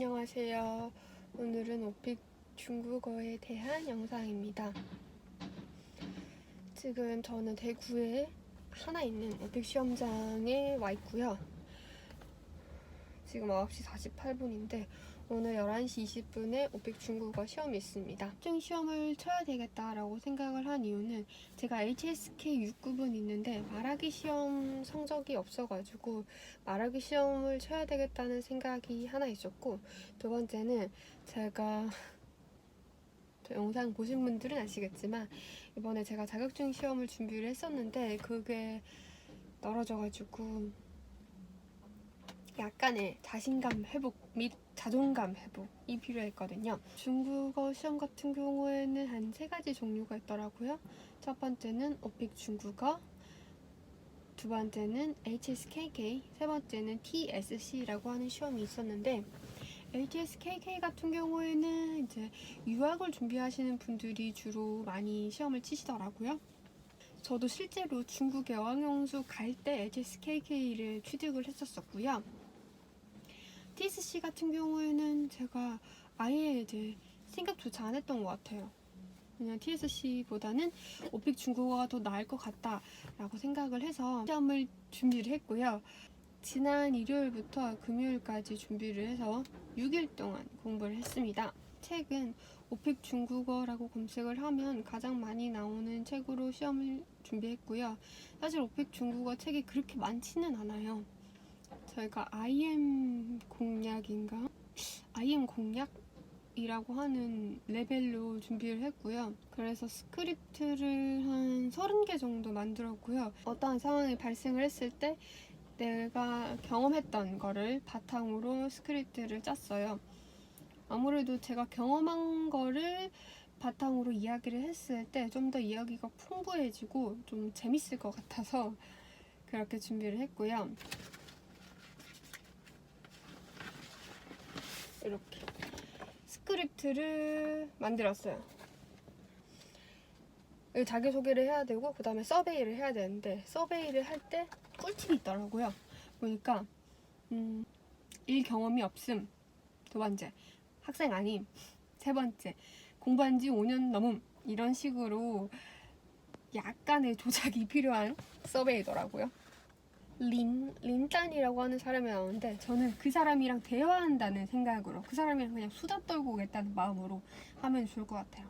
안녕하세요. 오늘은 오픽 중국어에 대한 영상입니다. 지금 저는 대구에 하나 있는 오픽 시험장에 와 있고요. 지금 9시 48분인데 오늘 11시 20분에 오픽 중국어 시험이 있습니다. 합증 시험을 쳐야 되겠다라고 생각을 한 이유는 제가 HSK 6급은 있는데 말하기 시험 성적이 없어가지고 말하기 시험을 쳐야 되겠다는 생각이 하나 있었고 두 번째는 제가 저 영상 보신 분들은 아시겠지만 이번에 제가 자격증 시험을 준비를 했었는데 그게 떨어져가지고 약간의 자신감 회복 및 자존감 회복이 필요했거든요. 중국어 시험 같은 경우에는 한 세 가지 종류가 있더라고요. 첫 번째는 오픽 중국어, 두 번째는 HSKK, 세 번째는 TSC라고 하는 시험이 있었는데 HSKK 같은 경우에는 이제 유학을 준비하시는 분들이 주로 많이 시험을 치시더라고요. 저도 실제로 중국 어학연수 갈 때 HSKK를 취득을 했었었고요. TSC 같은 경우에는 제가 아예 이제 생각조차 안 했던 것 같아요. 그냥 TSC보다는 오픽 중국어가 더 나을 것 같다라고 생각을 해서 시험을 준비를 했고요. 지난 일요일부터 금요일까지 준비를 해서 6일 동안 공부를 했습니다. 책은 오픽 중국어라고 검색을 하면 가장 많이 나오는 책으로 시험을 준비했고요. 사실 오픽 중국어 책이 그렇게 많지는 않아요. 저희가 IM 공략인가? IM 공략 이라고 하는 레벨로 준비를 했고요. 그래서 스크립트를 한 30개 정도 만들었고요. 어떠한 상황이 발생을 했을 때 내가 경험했던 거를 바탕으로 스크립트를 짰어요. 아무래도 제가 경험한 거를 바탕으로 이야기를 했을 때 좀 더 이야기가 풍부해지고 좀 재밌을 것 같아서 그렇게 준비를 했고요. 이렇게 스크립트를 만들었어요. 자기소개를 해야 되고 그 다음에 서베이를 해야 되는데 서베이를 할 때 꿀팁이 있더라고요. 보니까 음, 일 경험이 없음 두 번째 학생 아님 세 번째 공부한 지 5년 넘음 이런 식으로 약간의 조작이 필요한 서베이더라고요. 린, 린딴이라고 하는 사람이 나오는데 저는 그 사람이랑 대화한다는 생각으로 그 사람이랑 그냥 수다 떨고 오겠다는 마음으로 하면 좋을 것 같아요.